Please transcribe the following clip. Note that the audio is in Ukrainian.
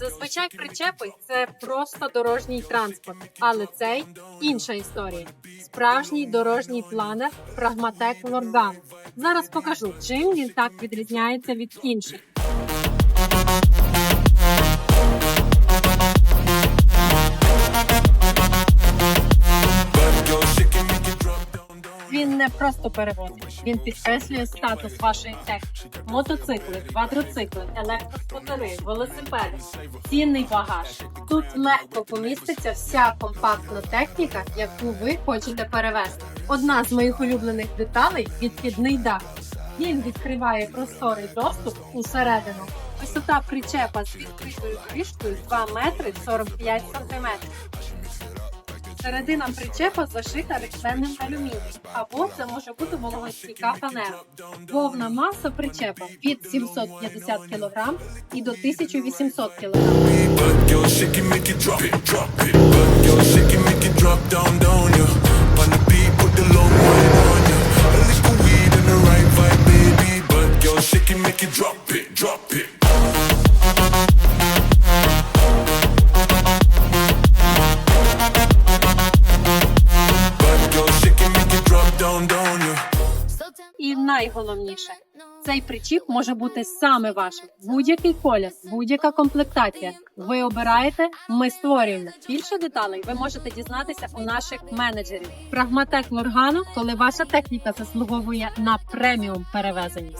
Зазвичай причепи це просто дорожній транспорт, але цей інша історія. Справжній дорожній планер Прагматек Лорган. Зараз покажу, чим він так відрізняється від інших. Не просто перевозить, він підкреслює статус вашої техніки. Мотоцикли, квадроцикли, електроскутери, велосипеди, цінний багаж. Тут легко поміститься вся компактна техніка, яку ви хочете перевезти. Одна з моїх улюблених деталей відхідний дах. Він відкриває просторий доступ усередину. Висота причепа з відкритою кришкою 2 метри 45 сантиметрів. Середина причепа зашита рекленним алюмінієм, або це може бути вологостійка фанера. Повна маса причепа від 750 кг і до 1800 кг. І найголовніше, цей причіп може бути саме вашим. Будь-який колір, будь-яка комплектація. Ви обираєте, ми створюємо. Більше деталей ви можете дізнатися у наших менеджерів. Прагматек Лоргану, коли ваша техніка заслуговує на преміум перевезення.